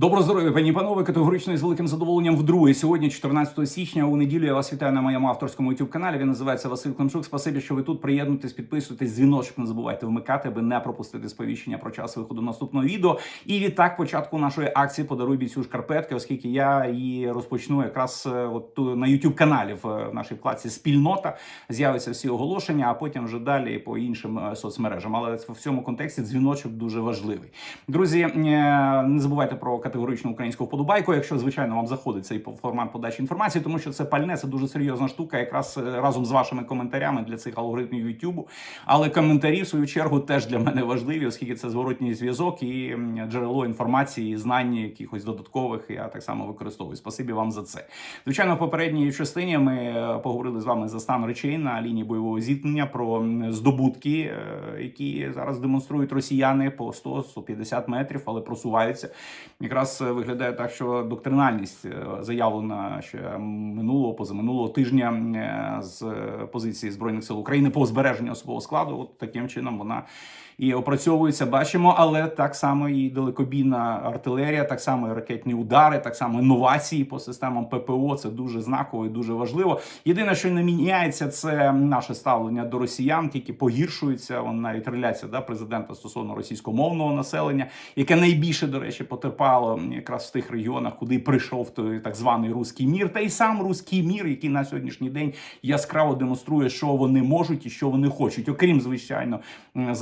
Добро здоров'я, пані і панове, категорично з великим задоволенням вдруге. Сьогодні, 14 січня, у неділю я вас вітаю на моєму авторському youtube каналі. Він називається Василь Климчук. Спасибі, що ви тут. Приєднуйтесь, підписуйтесь, дзвіночок не забувайте вмикати, аби не пропустити сповіщення про час виходу наступного відео. І відтак, початку нашої акції подаруй бійцю шкарпетки, оскільки я її розпочну якраз е, от на youtube каналі в е, нашій вкладці спільнота. З'являться всі оголошення, а потім вже далі по іншим е, соцмережам. Але в цьому контексті дзвіночок дуже важливий. Друзі, не забувайте про категоричну українську вподобайку, якщо звичайно вам заходить цей формат подачі інформації, тому що це пальне, це дуже серйозна штука, якраз е, разом з вашими коментарями для цих алгоритмів YouTube. Але коментарі, в свою чергу, теж для мене важливі, оскільки це зворотній зв'язок і джерело інформації, знань якихось додаткових. Я так само використовую. Спасибі вам за це. Звичайно, в попередній частині ми е, поговорили з вами за стан речей на лінії бойового зіткнення про здобутки, е, які зараз демонструють росіяни по 100-150 метрів, але просуваються. Якраз е, виглядає так, що доктринальність е, заявлена ще минулого позаминулого тижня е, з позиції збройних сил України по збереженню особового складу. От таким чином вона і опрацьовується. Бачимо, але так само і далекобійна артилерія, так само і ракетні удари, так само інновації по системам ППО. Це дуже знаково і дуже важливо. Єдине, що не міняється, це наше ставлення до росіян, тільки погіршується. Вон навіть реляція да, президента стосовно російськомовного населення, яке найбільше, до речі, потерпало якраз в тих регіонах, куди прийшов той так званий руський мір, та й сам руський мір, який на сьогоднішній день яскраво демонструє, що вони можуть і що вони хочуть, окрім звичайно м,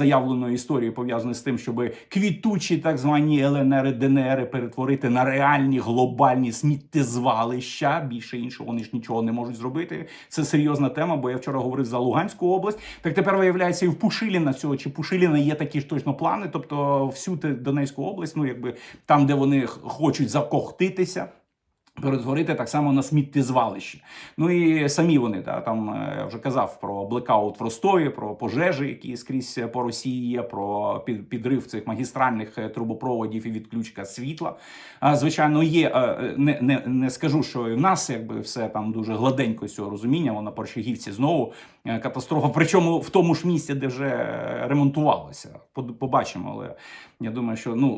заявленої історії, пов'язаної з тим, щоб квітучі так звані ЛНР ДНР перетворити на реальні глобальні сміттєзвалища. Більше іншого вони ж нічого не можуть зробити. Це серйозна тема, бо я вчора говорив за Луганську область. Так тепер виявляється, і в Пушиліна цього чи Пушиліна є такі ж точно плани. Тобто, всю Донецьку область, ну якби там, де вони хочуть закохтитися. Перетворити так само на сміттєзвалище. Ну і самі вони да, там е, вже казав про блекаут в Ростові, про пожежі, які скрізь по Росії є, про під, підрив цих магістральних е, трубопроводів і відключка світла. Звичайно, є е, не, не, не скажу, що і в нас якби все там дуже гладенько цього розуміння. Воно Порщагівці знову катастрофа. Причому в тому ж місці, де вже ремонтувалося. Побачимо, але я думаю, що ну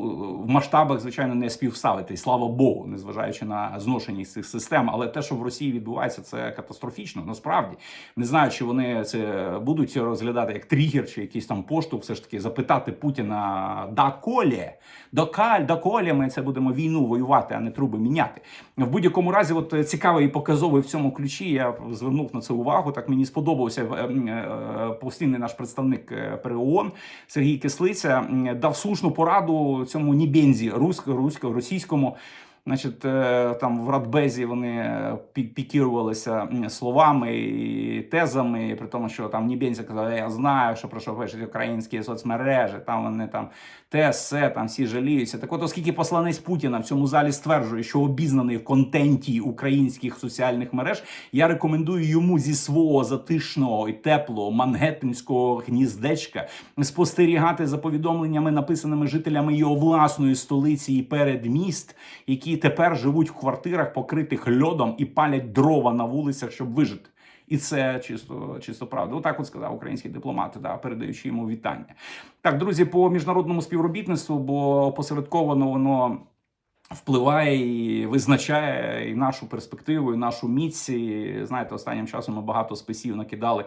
в масштабах, звичайно, не співставити. Слава Богу, незважаючи на зношеність цих систем. Але те, що в Росії відбувається, це катастрофічно. Насправді не знаю, чи вони це будуть розглядати як тригер, чи якийсь там поштовх, все ж таки запитати Путіна доколі, докаль, доколі ми це будемо війну воювати, а не труби міняти. В будь-якому разі, от е, цікавий і показовий в цьому ключі. Я звернув на це увагу. Так мені сподобався е, е, постійний наш представник е, при ООН Сергій Кислиця дав слушну пораду цьому нібензі русько, російському. Значить, е, там в Радбезі вони е, пікірувалися словами і тезами, при тому, що там Нібензі казав, я знаю, що про що пишуть українські соцмережі, там вони там те, все, там всі жаліються. Так от, оскільки посланець Путіна в цьому залі стверджує, що обізнаний в контенті українських соціальних мереж, я рекомендую йому зі свого затишного і теплого мангеттинського гніздечка спостерігати за повідомленнями, написаними жителями його власної столиці і передміст, які тепер живуть в квартирах, покритих льодом і палять дрова на вулицях, щоб вижити. І це чисто, чисто правда. Отак от сказав український дипломат, да, передаючи йому вітання. Так, друзі, по міжнародному співробітництву, бо посередковано воно впливає і визначає і нашу перспективу, і нашу міць. І, знаєте, останнім часом ми багато списів накидали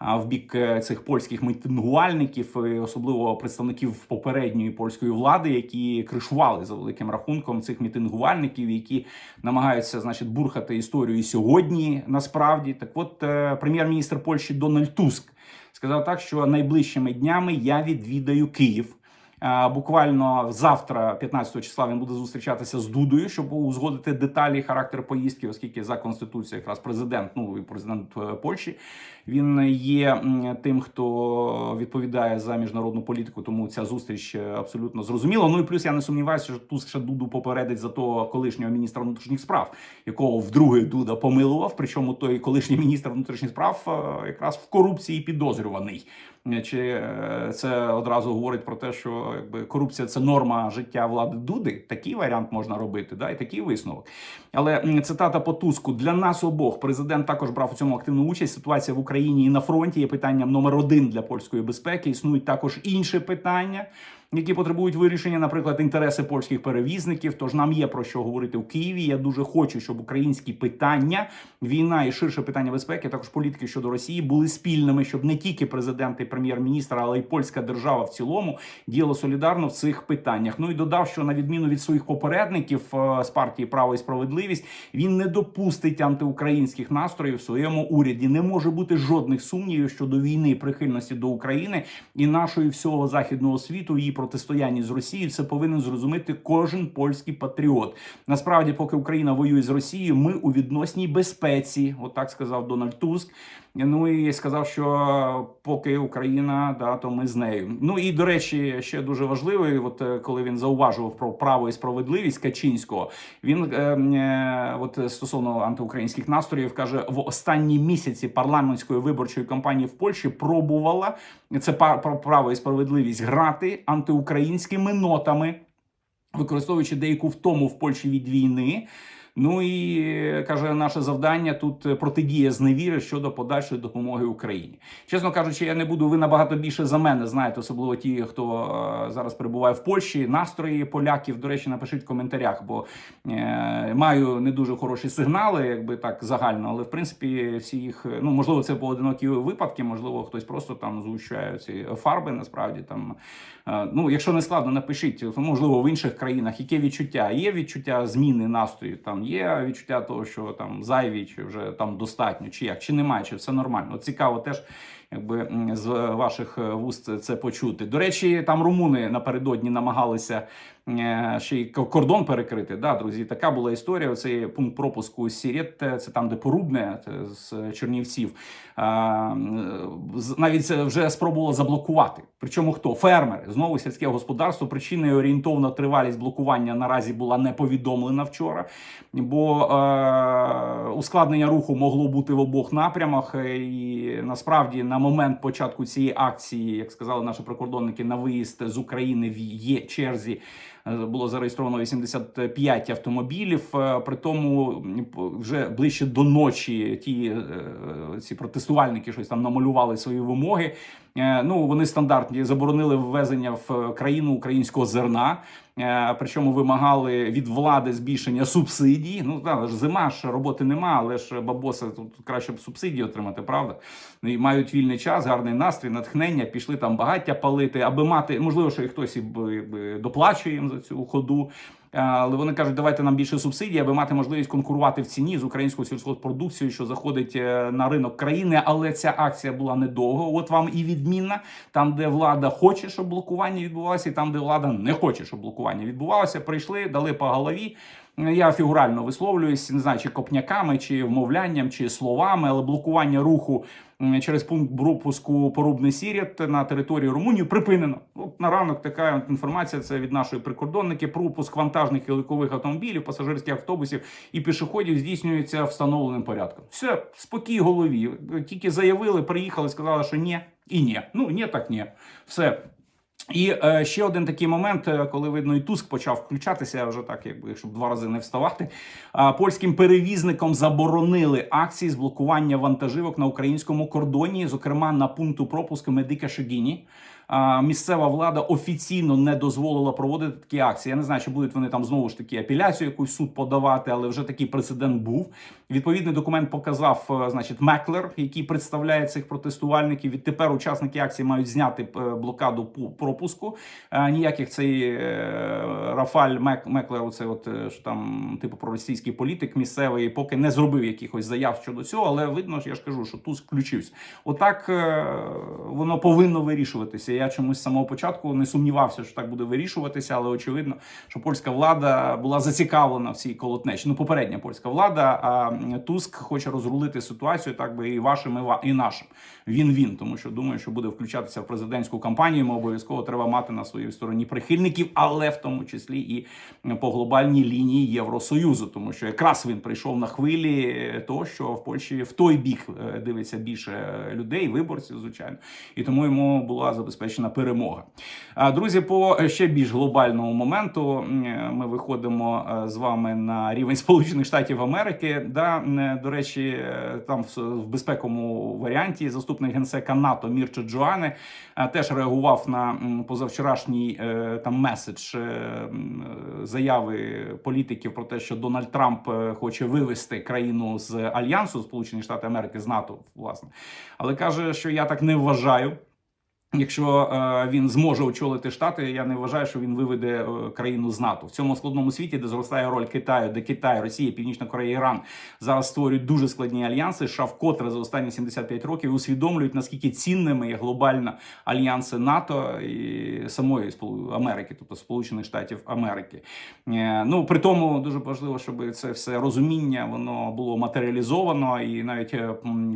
в бік е, цих польських мітингувальників, особливо представників попередньої польської влади, які кришували за великим рахунком цих мітингувальників, які намагаються, значить, бурхати історію сьогодні. Насправді, так, от е, прем'єр-міністр Польщі Дональд Туск сказав так, що найближчими днями я відвідаю Київ. Е, Буквально завтра, 15 числа, він буде зустрічатися з Дудою, щоб узгодити деталі і характер поїздки, оскільки за конституцією якраз президент, ну і президент е, Польщі, він є тим, хто відповідає за міжнародну політику. Тому ця зустріч е, абсолютно зрозуміла. Ну і плюс я не сумніваюся, що Туск ще Дуду попередить за того колишнього міністра внутрішніх справ, якого вдруге Дуда помилував. Причому той колишній міністр внутрішніх справ якраз в корупції підозрюваний. Чи е, це одразу говорить про те, що якби корупція це норма життя влади Дуди? Такий варіант можна робити, да, і такий висновок. Але цитата по Туску для нас обох. Президент також брав у цьому активну участь. Ситуація в Україні і на фронті є питанням номер один для польської безпеки. Існують також інші питання. Які потребують вирішення, наприклад, інтереси польських перевізників. Тож нам є про що говорити в Києві. Я дуже хочу, щоб українські питання, війна і ширше питання безпеки, також політики щодо Росії, були спільними, щоб не тільки президент і прем'єр-міністр, але й польська держава в цілому діяла солідарно в цих питаннях. Ну і додав, що на відміну від своїх попередників е, з партії Право і справедливість він не допустить антиукраїнських настроїв в своєму уряді. Не може бути жодних сумнівів щодо війни прихильності до України і нашої всього західного світу її протистоянні з Росією. Це повинен зрозуміти кожен польський патріот. Насправді, поки Україна воює з Росією, ми у відносній безпеці. Отак сказав Дональд Туск. Ну і сказав, що поки Україна, да, то ми з нею. Ну і до речі, ще дуже важливий. От е, коли він зауважував про право і справедливість Качинського, він е, е, от стосовно антиукраїнських настроїв каже: в останні місяці парламентської виборчої кампанії в Польщі пробувала це право і справедливість грати антиукраїнськими нотами, використовуючи деяку втому в Польщі від війни. Ну і е, каже, наше завдання тут е, протидія зневіри щодо подальшої допомоги Україні. Чесно кажучи, я не буду. Ви набагато більше за мене знаєте, особливо ті, хто е, зараз перебуває в Польщі. Настрої поляків. До речі, напишіть в коментарях, бо е, маю не дуже хороші сигнали, якби так загально. Але в принципі, всі їх ну можливо, це поодинокі випадки, можливо, хтось просто там згущає ці фарби. Насправді там е, ну, якщо не складно, напишіть. Можливо, в інших країнах яке відчуття? Є відчуття зміни настрою? Там є відчуття того, що там зайві, чи вже там достатньо, чи як, чи немає, чи все нормально. Цікаво теж. Якби з ваших е, вуст це почути. До речі, там румуни напередодні намагалися ще й кордон перекрити. Да, друзі, така була історія. Оцей пункт пропуску Сірет, це там, де порубне з Чернівців. З- навіть це вже спробувало заблокувати. Причому хто? Фермери. Знову сільське господарство. Причиною орієнтовна тривалість блокування наразі була не повідомлена вчора, бо е, ускладнення руху могло бути в обох напрямах. е, І насправді на момент початку цієї акції, як сказали наші прикордонники, на виїзд з України в є черзі. Було зареєстровано 85 автомобілів. Е, При тому вже ближче до ночі ті е, ці протестувальники щось там намалювали свої вимоги. Е, Ну вони стандартні заборонили ввезення в країну українського зерна. Е, Причому вимагали від влади збільшення субсидій. Ну да, ж зима ж роботи нема, але ж бабоса тут краще б субсидії отримати, правда? Ну і мають вільний час, гарний настрій, натхнення. Пішли там багаття палити, аби мати можливо, що і хтось і доплачує їм за цю ходу. Е, Але вони кажуть, давайте нам більше субсидій, аби мати можливість конкурувати в ціні з українською сільськогопродукцією, що заходить е, на ринок країни. Але ця акція була недовго. От вам і відмінна там, де влада хоче, щоб блокування відбувалося, і там, де влада не хоче, щоб блокування відбувалося. Прийшли, дали по голові. Я фігурально висловлююсь, не знаю, чи копняками, чи вмовлянням, чи словами, але блокування руху через пункт пропуску порубний сірят на території Румунії припинено. От на ранок така інформація. Це від нашої прикордонники. Пропуск вантажних і легкових автомобілів, пасажирських автобусів і пішоходів здійснюється встановленим порядком. Все спокій голові. Тільки заявили, приїхали, сказали, що ні і ні. Ну ні, так ні. Все. І е, ще один такий момент, е, коли видно, і Туск почав включатися вже так, якби щоб два рази не вставати. А польським перевізникам заборонили акції з блокування вантажівок на українському кордоні, зокрема на пункту пропуску Медика Шегіні. А, місцева влада офіційно не дозволила проводити такі акції. Я не знаю, чи будуть вони там знову ж таки апеляцію якусь суд подавати, але вже такий прецедент був. Відповідний документ показав, е, значить, Меклер, який представляє цих протестувальників. Відтепер учасники акції мають зняти е, блокаду пу- пропуску. Е, Ніяких цей Рафаль Мек, Меклер, оце от що там типу проросійський політик місцевий, поки не зробив якихось заяв щодо цього, але видно, я ж кажу, що Туск включився. Отак воно повинно вирішуватися. Я чомусь з самого початку не сумнівався, що так буде вирішуватися, але очевидно, що польська влада була зацікавлена в цій колотнечі. Ну, попередня польська влада. Туск хоче розрулити ситуацію, так би і вашим, і нашим. Він він, тому що думаю, що буде включатися в президентську кампанію. Ми обов'язково треба мати на своїй стороні прихильників, але в тому числі. і по глобальній лінії Євросоюзу, тому що якраз він прийшов на хвилі того, що в Польщі в той бік е, дивиться більше людей, виборців, звичайно, і тому йому була забезпечена перемога. Друзі, по ще більш глобальному моменту ми виходимо е, з вами на рівень Сполучених Штатів Америки. Да, е, до речі, е, там в безпековому варіанті заступник генсека НАТО Мірчо Джоане е, теж реагував на позавчорашній там меседж заяви політиків про те, що Дональд Трамп хоче вивести країну з альянсу Сполучені Штати Америки з НАТО, власне, але каже, що я так не вважаю. Якщо е, він зможе очолити штати, я не вважаю, що він виведе е, країну з НАТО в цьому складному світі, де зростає роль Китаю, де Китай, Росія, Північна Корея, Іран зараз створюють дуже складні альянси. США вкотре за останні 75 років усвідомлюють наскільки цінними є глобально альянси НАТО і самої Америки, тобто Сполучених Штатів Америки. Е, ну при тому дуже важливо, щоб це все розуміння воно було матеріалізовано, і навіть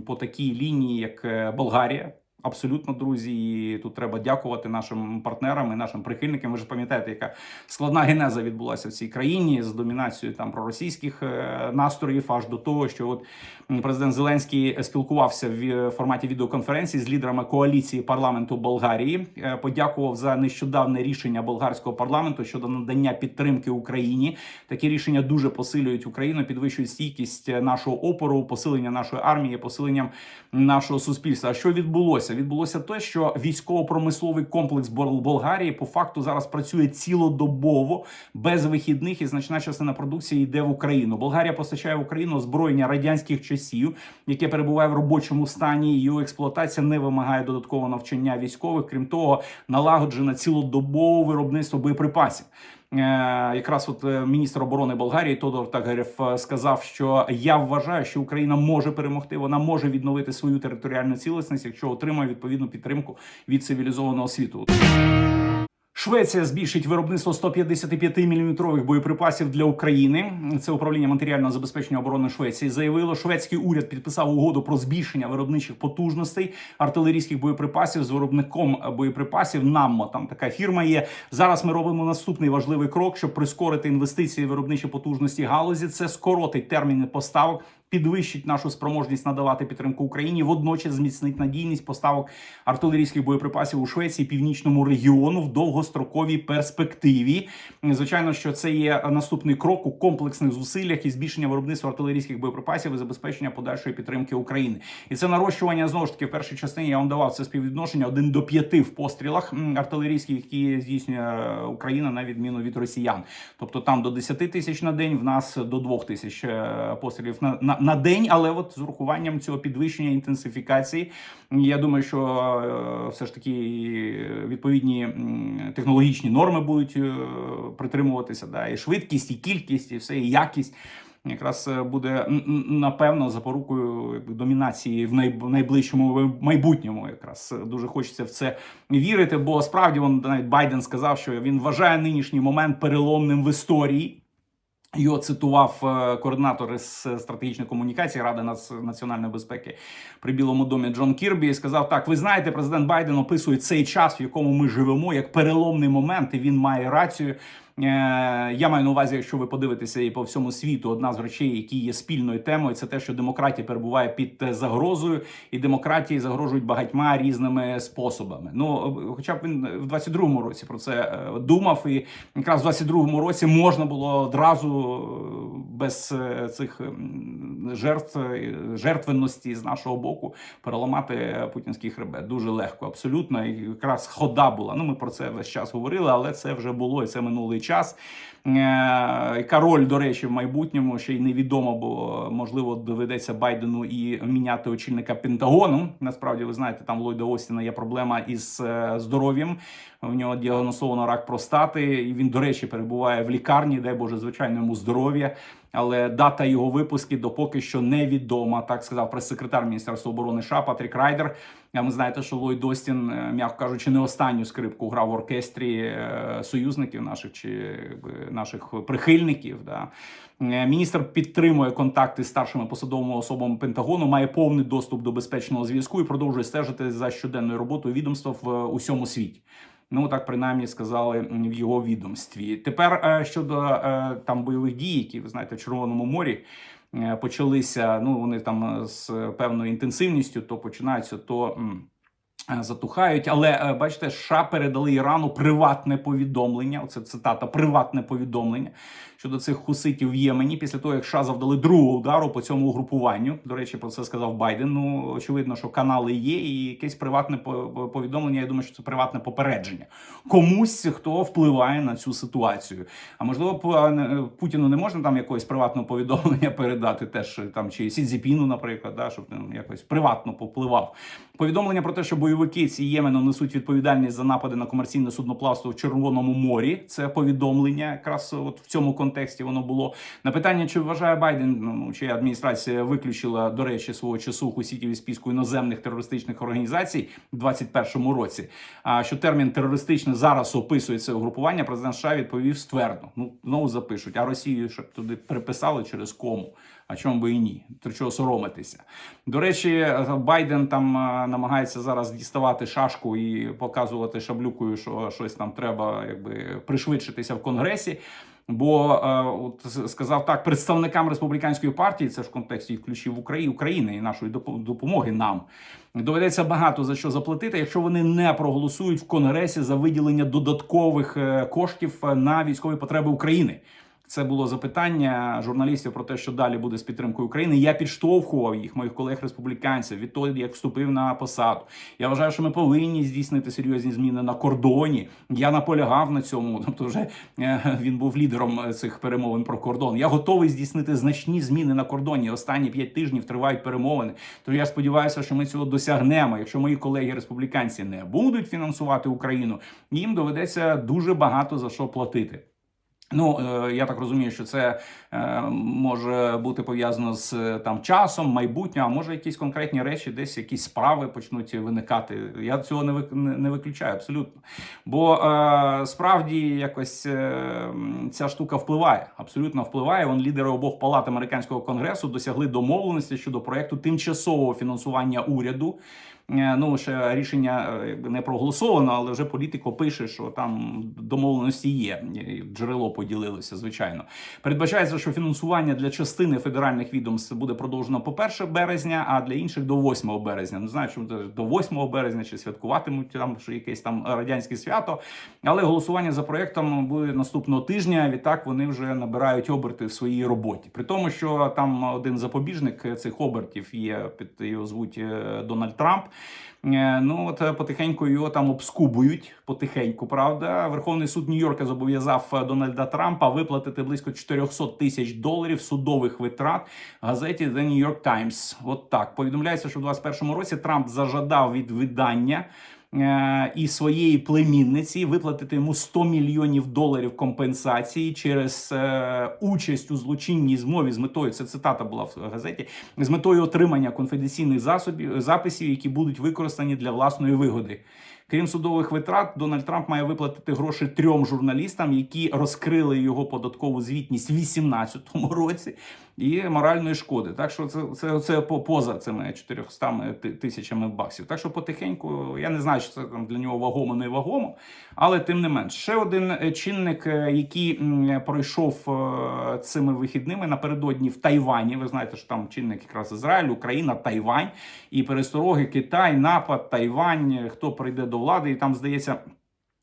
по такій лінії, як Болгарія. Абсолютно, друзі, і тут треба дякувати нашим партнерам і нашим прихильникам. Ви ж пам'ятаєте, яка складна генеза відбулася в цій країні з домінацією там проросійських е, настроїв, аж до того, що от президент Зеленський спілкувався в е, форматі відеоконференції з лідерами коаліції парламенту Болгарії. Е, Подякував за нещодавне рішення болгарського парламенту щодо надання підтримки Україні. Такі рішення дуже посилюють Україну, підвищують стійкість нашого опору, посилення нашої армії, посиленням нашого суспільства. А що відбулося? Відбулося те, що військово-промисловий комплекс Бол- Болгарії по факту зараз працює цілодобово без вихідних, і значна частина продукції йде в Україну. Болгарія постачає в Україну озброєння радянських часів, яке перебуває в робочому стані. Його експлуатація не вимагає додаткового навчання військових. Крім того, налагоджено цілодобове виробництво боєприпасів. Е, якраз от е, міністр оборони Болгарії Тодор Тагарєв е, сказав, що я вважаю, що Україна може перемогти, вона може відновити свою територіальну цілісність, якщо отримає відповідну підтримку від цивілізованого світу. Швеція збільшить виробництво 155-мм боєприпасів для України. Це управління матеріального забезпечення оборони Швеції заявило. Шведський уряд підписав угоду про збільшення виробничих потужностей артилерійських боєприпасів з виробником боєприпасів. Наммо там така фірма є. Зараз ми робимо наступний важливий крок, щоб прискорити інвестиції виробничі потужності галузі. Це скоротить терміни поставок. Підвищить нашу спроможність надавати підтримку Україні, водночас зміцнить надійність поставок артилерійських боєприпасів у Швеції, північному регіону в довгостроковій перспективі. Звичайно, що це є наступний крок у комплексних зусиллях і збільшення виробництва артилерійських боєприпасів і забезпечення подальшої підтримки України. І це нарощування знову ж таки в першій частині. Я вам давав це співвідношення 1 до 5 в пострілах артилерійських, які здійснює Україна на відміну від росіян. Тобто там до 10 тисяч на день, в нас до 2 тисяч е, пострілів на, на, на день. Але от з урахуванням цього підвищення інтенсифікації, я думаю, що е, все ж таки відповідні технологічні норми будуть е, притримуватися. Да, і швидкість, і кількість, і все, і якість. Якраз е, буде напевно запорукою домінації в най- найближчому майбутньому. Якраз дуже хочеться в це вірити, бо справді он навіть Байден сказав, що він вважає нинішній момент переломним в історії. Його цитував е, координатор із стратегічної комунікації Ради нац- національної безпеки при Білому домі Джон Кірбі і сказав: так, ви знаєте, президент Байден описує цей час, в якому ми живемо, як переломний момент, і він має рацію. Е, Я маю на увазі, якщо ви подивитеся і по всьому світу, одна з речей, які є спільною темою, це те, що демократія перебуває під загрозою, і демократії загрожують багатьма різними способами. Ну, хоча б він в 22-му році про це е, думав, і якраз в 22-му році можна було одразу е, без цих жертв жертвенності з нашого боку переламати путінський хребет. Дуже легко, абсолютно. І якраз хода була. Ну, ми про це весь час говорили, але це вже було і це минулий час. Король, до речі, в майбутньому ще й невідомо, бо можливо доведеться Байдену і міняти очільника Пентагону. Насправді, ви знаєте, там Лойда Остіна є проблема із е, здоров'ям. У нього діагностовано рак простати, і він, до речі, перебуває в лікарні, дай Боже, звичайно, йому здоров'я. Але дата його випуски допоки що невідома. Так сказав прес-секретар Міністерства оборони США Патрік Райдер. Ви знаєте, що Ллойд Остін, е, м'яко кажучи, не останню скрипку грав в оркестрі е, союзників наших чи наших прихильників. Да. Е, Міністр підтримує контакти з старшими посадовими особами Пентагону, має повний доступ до безпечного зв'язку і продовжує стежити за щоденною роботою відомства в е, усьому світі. Ну так принаймні сказали в його відомстві. Тепер е, щодо е, там бойових дій, які ви знаєте в Червоному морі. е, Почалися, ну вони там з певною інтенсивністю, то починаються, то м, затухають. Але бачите, США передали Ірану приватне повідомлення. Оце цитата: приватне повідомлення щодо цих хуситів в Ємені. Після того, як США завдали другого удару по цьому угрупуванню. До речі, про це сказав Байден. Ну очевидно, що канали є, і якесь приватне по- повідомлення. Я думаю, що це приватне попередження комусь, хто впливає на цю ситуацію. А можливо, Пу- Путіну не можна там якогось приватного повідомлення передати, теж там чи Сідзіпіну, наприклад, да, щоб він якось приватно попливав. Повідомлення про те, що бойовики ці Ємену несуть відповідальність за напади на комерційне судноплавство в Червоному морі. Це повідомлення, якраз от в цьому контексті воно було. На питання, чи вважає Байден, ну чи адміністрація виключила до речі свого часу хусітів із списку іноземних терористичних організацій в 21-му році. А що термін терористичне зараз описує це угрупування, президент США відповів ствердно. Ну знову запишуть, а Росію щоб туди приписали через кому. А чому би і ні? До чого соромитися? До речі, Байден там намагається зараз діставати шашку і показувати шаблюкою, що щось там треба якби пришвидшитися в конгресі. Бо е, от сказав так представникам республіканської партії, це ж в контексті ключів України, України і нашої допомоги нам доведеться багато за що заплатити, якщо вони не проголосують в конгресі за виділення додаткових е, коштів е, на військові потреби України. Це було запитання журналістів про те, що далі буде з підтримкою України. Я підштовхував їх, моїх колег-республіканців, відтоді як вступив на посаду. Я вважаю, що ми повинні здійснити серйозні зміни на кордоні. Я наполягав на цьому. Тобто, вже е, він був лідером е, цих перемовин про кордон. Я готовий здійснити значні зміни на кордоні. Останні п'ять тижнів тривають перемовини. Тож я сподіваюся, що ми цього досягнемо. Якщо мої колеги республіканці не будуть фінансувати Україну, їм доведеться дуже багато за що платити. Ну, е, я так розумію, що це е, може бути пов'язано з е, там часом, майбутнім, а може якісь конкретні речі, десь якісь справи почнуть виникати. Я цього не не виключаю абсолютно. Бо справді якось ця штука впливає, абсолютно впливає. Вон лідери обох палат американського конгресу досягли домовленості щодо проекту тимчасового фінансування уряду. Е, Ну, ще рішення е, не проголосовано, але вже політико пише, що там домовленості є. Джерело поділилося, звичайно. Передбачається, що фінансування для частини федеральних відомств буде продовжено по 1 березня, а для інших до 8 березня. Не знаю, чому до 8 березня чи святкуватимуть там що якесь там радянське свято. Але голосування за проектом буде наступного тижня. Відтак вони вже набирають оберти в своїй роботі. При тому, що там один запобіжник цих обертів є під його звуть е, Дональд Трамп. Е, Ну от е, потихеньку його там обскубують. Потихеньку, правда. Верховний суд Нью-Йорка зобов'язав е, Дональда Трампа виплатити близько 400 тисяч доларів судових витрат газеті The New York Times. От так повідомляється, що в 2021 році Трамп зажадав від видання. Е, І своєї племінниці виплатити йому 100 мільйонів доларів компенсації через е, участь у злочинній змові з метою. Це цитата була в газеті з метою отримання конфіденційних засобів записів, які будуть використані для власної вигоди. Крім судових витрат, Дональд Трамп має виплатити гроші трьом журналістам, які розкрили його податкову звітність в 2018 році, і моральної шкоди. Так що це це, це по- поза цими 400 тисячами баксів. Так що потихеньку я не знаю, що це там для нього вагомо, не вагомо, але тим не менш, ще один е, чинник, е, який пройшов е, цими вихідними напередодні в Тайвані. Ви знаєте, що там чинник якраз Ізраїль, Україна, Тайвань і перестороги Китай, напад, Тайвань. Хто прийде до влади, і там здається.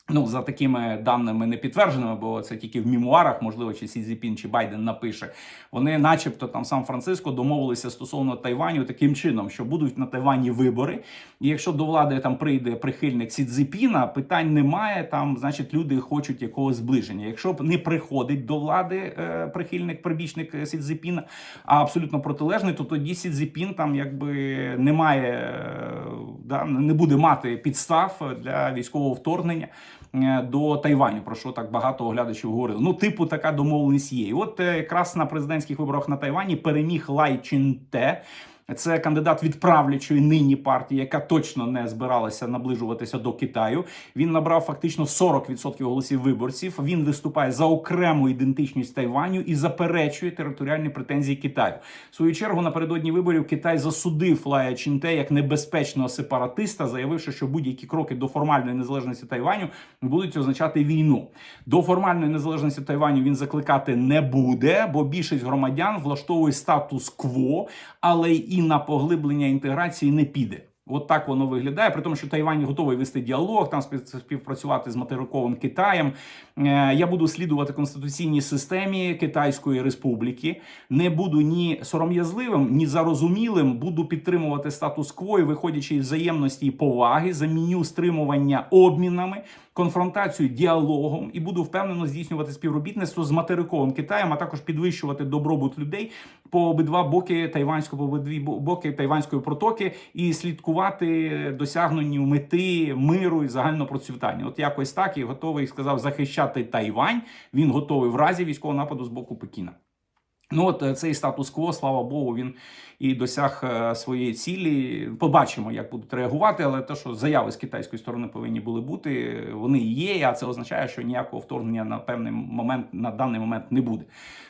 Ну, за такими даними не підтвердженими, бо це тільки в мемуарах, можливо, чи Сі Цзіпін, чи Байден напише. Вони, начебто, там Сан-Франциско домовилися стосовно Тайваню таким чином, що будуть на Тайвані вибори. І якщо до влади там прийде прихильник Сі Цзіпіна, питань немає. Там, значить, люди хочуть якогось зближення. Якщо б не приходить до влади е, прихильник, прибічник Сі Цзіпіна, а абсолютно протилежний, то тоді Сі Цзіпін там якби немає, е, да, не буде мати підстав для військового вторгнення е, до Тайваню, про що так багато оглядачів говорили. Ну, типу, така домовленість є. І от е, якраз на президентських виборах на Тайвані переміг Лай Чінте. Це кандидат від правлячої нині партії, яка точно не збиралася наближуватися до Китаю. Він набрав фактично 40% голосів виборців. Він виступає за окрему ідентичність Тайваню і заперечує територіальні претензії Китаю. В свою чергу напередодні виборів Китай засудив Лая Чінте як небезпечного сепаратиста, заявивши, що будь-які кроки до формальної незалежності Тайваню будуть означати війну. До формальної незалежності Тайваню він закликати не буде, бо більшість громадян влаштовує статус-кво, але і на поглиблення інтеграції не піде. От так воно виглядає, при тому, що Тайвань готовий вести діалог, там спів- співпрацювати з материковим Китаєм. Е, Я буду слідувати конституційній системі Китайської Республіки. Не буду ні сором'язливим, ні зарозумілим. Буду підтримувати статус-кво виходячи із взаємності і поваги, заміню стримування обмінами, конфронтацію діалогом і буду впевнено здійснювати співробітництво з материковим Китаєм, а також підвищувати добробут людей по обидва боки тайванського по обидві боки тайванської протоки і слідкувати досягненню мети миру і загального процвітання. От якось так і готовий сказав захищати Тайвань. Він готовий в разі військового нападу з боку Пекіна. Ну, от е, цей статус-кво, слава Богу, він і досяг е, своєї цілі. Побачимо, як будуть реагувати. Але те, що заяви з китайської сторони повинні були бути, вони є. А це означає, що ніякого вторгнення на певний момент на даний момент не буде.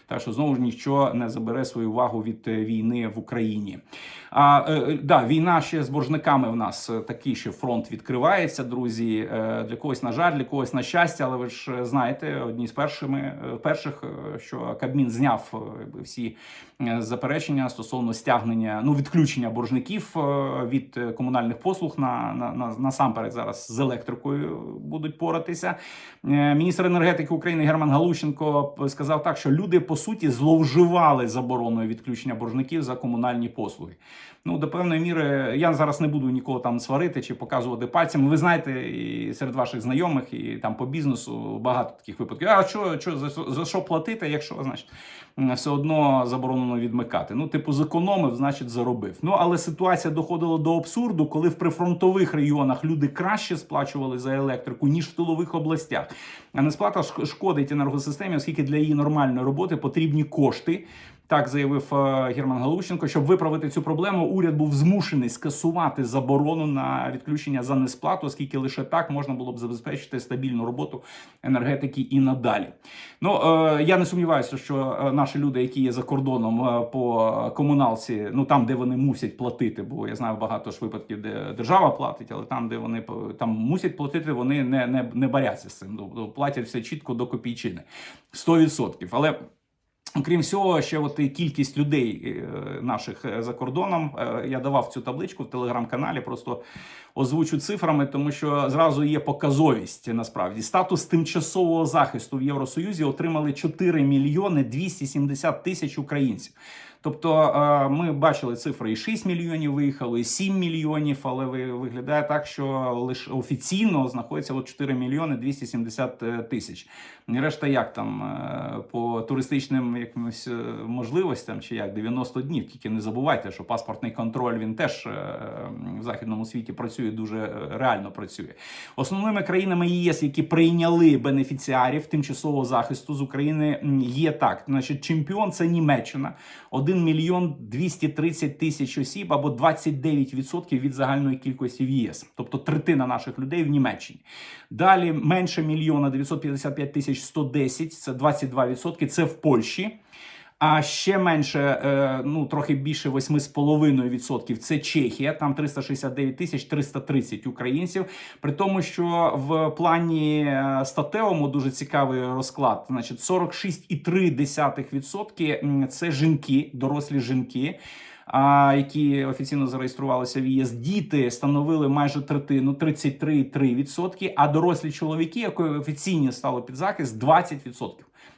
Так що знову ж нічого не забере свою увагу від е, війни в Україні. А е, е, да, війна ще з боржниками в нас е, такий ще фронт відкривається, друзі. Для когось на жаль, для когось на щастя, але ви ж знаєте, одні з першими перших, що Кабмін зняв всі заперечення стосовно стягнення, ну відключення боржників е, від е, комунальних послуг на, на, на насамперед зараз з електрикою будуть поратися. Е, Міністр енергетики України Герман Галущенко сказав так, що люди по суті зловживали забороною відключення боржників за комунальні послуги. Ну, до певної міри, я зараз не буду нікого там сварити чи показувати пальцем. Ви знаєте, і серед ваших знайомих, і там по бізнесу багато таких випадків. А що, що за, за що платити, якщо значить все одно заборонено відмикати? Ну, типу, зекономив, значить, заробив. Ну але ситуація доходила до абсурду, коли в прифронтових регіонах люди краще сплачували за електрику ніж в тилових областях. А несплата шкодить енергосистемі, оскільки для її нормальної роботи потрібні кошти. Так заявив е, Герман Галущенко. Щоб виправити цю проблему, уряд був змушений скасувати заборону на відключення за несплату, оскільки лише так можна було б забезпечити стабільну роботу енергетики і надалі. Ну е, я не сумніваюся, що е, наші люди, які є за кордоном по комуналці, ну там, де вони мусять платити, бо я знаю багато ж випадків, де держава платить, але там, де вони там мусять платити, вони не, не, не боряться з цим. Тобто Платять все чітко до копійчини 100%. Але Окрім всього, ще от і кількість людей е, наших е, за кордоном. Е, Я давав цю табличку в телеграм-каналі, просто озвучу цифрами, тому що зразу є показовість насправді. Статус тимчасового захисту в Євросоюзі отримали 4 мільйони 270 тисяч українців. Тобто е, ми бачили цифри і 6 мільйонів виїхало, і 7 мільйонів, але ви- виглядає так, що лише офіційно знаходиться от 4 мільйони 270 тисяч. Решта як там е, по туристичним якимось е, можливостям, чи як 90 днів. Тільки не забувайте, що паспортний контроль він теж е, в західному світі працює дуже е, реально працює. Основними країнами ЄС, які прийняли бенефіціарів тимчасового захисту з України, є так. Значить, чемпіон це Німеччина, 1 мільйон 230 тисяч осіб або 29% від загальної кількості в ЄС, тобто третина наших людей в Німеччині. Далі менше мільйона 955 тисяч 110, це 22%, це в Польщі. А ще менше, е, ну трохи більше 8,5% це Чехія, там 369 тисяч 330 українців. При тому, що в плані е, статевому дуже цікавий розклад. Значить, 46,3% м, це жінки, дорослі жінки. А які офіційно зареєструвалися в ЄС, діти становили майже третину 33,3%, а дорослі чоловіки, які офіційно стали під захист, 20%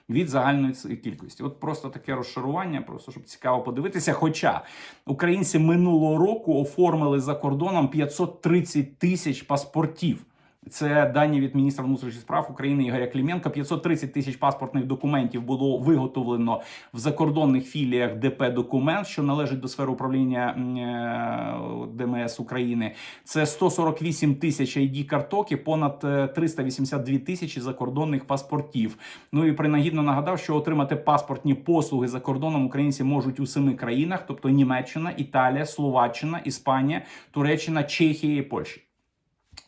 від загальної кількості. От просто таке розшарування, просто щоб цікаво подивитися. Хоча українці минулого року оформили за кордоном 530 тисяч паспортів. Це дані від міністра внутрішніх справ України Ігоря Кліменка. 530 тисяч паспортних документів було виготовлено в закордонних філіях ДП Документ, що належить до сфери управління е, ДМС України. Це 148 тисяч id карток і понад е, 382 тисячі закордонних паспортів. Ну і принагідно нагадав, що отримати паспортні послуги за кордоном українці можуть у семи країнах, тобто Німеччина, Італія, Словаччина, Іспанія, Туреччина, Чехія і Польща.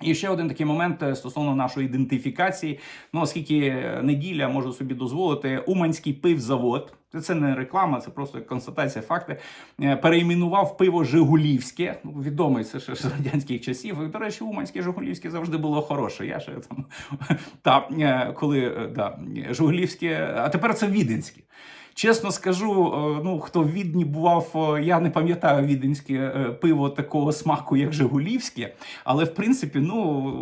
І ще один такий момент е, стосовно нашої ідентифікації. Ну, оскільки е, неділя можу собі дозволити, Уманський пивзавод. Це не реклама, це просто констатація факти. е, Перейменував пиво Жигулівське. Ну, відомий це ще з радянських часів. До речі, Уманське Жигулівське завжди було хороше. Я ще там та коли да, Жигулівське, а тепер це Віденське. Чесно скажу, е, ну хто в Відні бував, е, я не пам'ятаю віденське е, пиво такого смаку, як Жигулівське. Але в принципі, ну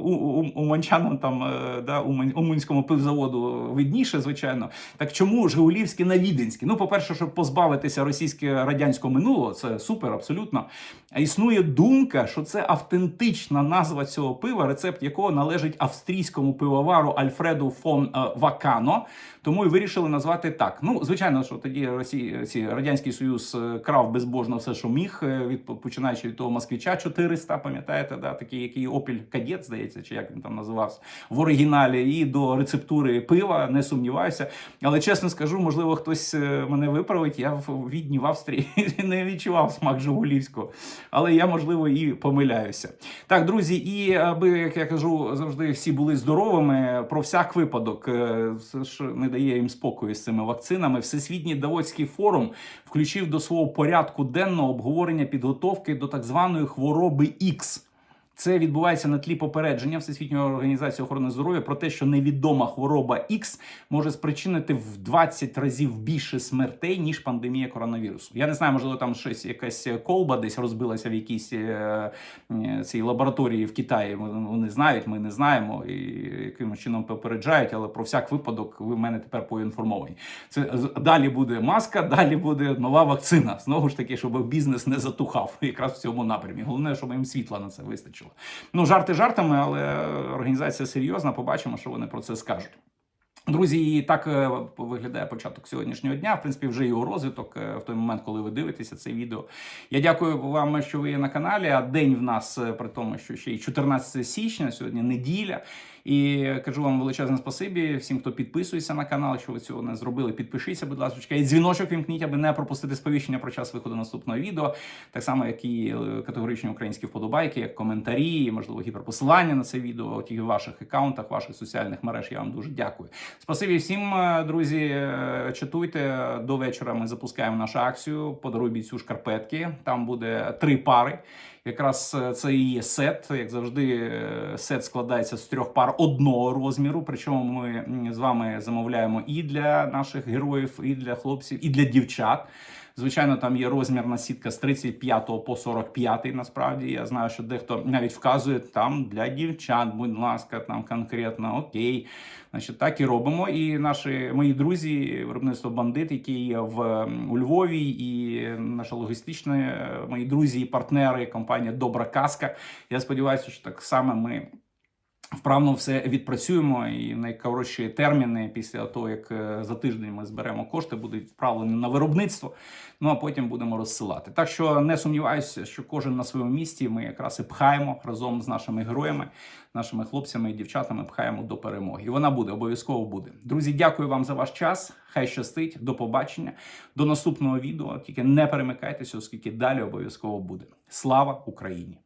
у, у, уманчанам там е, да, умань- уманському пивзаводу видніше, звичайно. Так чому Жигулівське на Віденське? Ну, по-перше, щоб позбавитися російського радянського минулого, це супер, абсолютно. А існує думка, що це автентична назва цього пива, рецепт якого належить австрійському пивовару Альфреду фон Вакано. Тому і вирішили назвати так. Ну, звичайно, що тоді Росія, ці радянський союз е, крав безбожно все, що міг, е, від починаючи від того москвича 400, пам'ятаєте, да, такий, який Опіль Кадет, здається, чи як він там називався в оригіналі, і до рецептури пива, не сумніваюся. Але чесно скажу, можливо, хтось е, мене виправить. Я в Відні в Австрії не відчував смак Жигулівського, але я можливо і помиляюся. Так, друзі, і аби як я кажу, завжди всі були здоровими. Про всяк випадок це ж не дає їм спокою з цими вакцинами. Всесвітній Давоцький форум включив до свого порядку денного обговорення підготовки до так званої хвороби X. Це відбувається на тлі попередження Всесвітньої організації охорони здоров'я про те, що невідома хвороба X може спричинити в 20 разів більше смертей ніж пандемія коронавірусу. Я не знаю, можливо, там щось якась колба десь розбилася в якійсь е, е, цій лабораторії в Китаї. Вони знають, ми не знаємо і якимось чином попереджають, але про всяк випадок ви в мене тепер поінформовані. Це далі буде маска, далі буде нова вакцина. Знову ж таки, щоб бізнес не затухав якраз в цьому напрямі. Головне, щоб їм світла на це вистачило. Ну, жарти жартами, але організація серйозна. Побачимо, що вони про це скажуть. Друзі, і так е, виглядає початок сьогоднішнього дня. В принципі, вже його розвиток е, в той момент, коли ви дивитеся це відео. Я дякую вам, що ви є на каналі. А день в нас е, при тому, що ще й 14 січня, сьогодні неділя. І кажу вам величезне спасибі всім, хто підписується на канал. Якщо ви цього не зробили, підпишіться, будь ласка, і дзвіночок вімкніть, аби не пропустити сповіщення про час виходу наступного відео. Так само, як і е, категоричні українські вподобайки, як коментарі, можливо, гіперпосилання на це відео, тільки в ваших аккаунтах, ваших соціальних мереж. Я вам дуже дякую. Спасибі всім, е, друзі. Е, Чатуйте до вечора. Ми запускаємо нашу акцію. Подаруй бійцю шкарпетки. Там буде три пари. Якраз е, це і є сет. Як завжди, е, сет складається з трьох пар одного розміру. Причому ми з вами замовляємо і для наших героїв, і для хлопців, і для дівчат. Звичайно, там є розмірна сітка з 35 по 45. Насправді я знаю, що дехто навіть вказує там для дівчат, будь ласка, там конкретно окей. Значить, так і робимо. І наші мої друзі, виробництво бандит, які є в у Львові, і наша логістична е, мої друзі і партнери, компанія Добра Казка. Я сподіваюся, що так само ми. Вправно все відпрацюємо і найкоротші терміни після того, як е, за тиждень ми зберемо кошти, будуть вправлені на виробництво. Ну а потім будемо розсилати. Так що не сумніваюся, що кожен на своєму місці ми якраз і пхаємо разом з нашими героями, нашими хлопцями і дівчатами пхаємо до перемоги. І вона буде обов'язково буде. Друзі, дякую вам за ваш час. Хай щастить. До побачення, до наступного відео. Тільки не перемикайтеся, оскільки далі обов'язково буде. Слава Україні!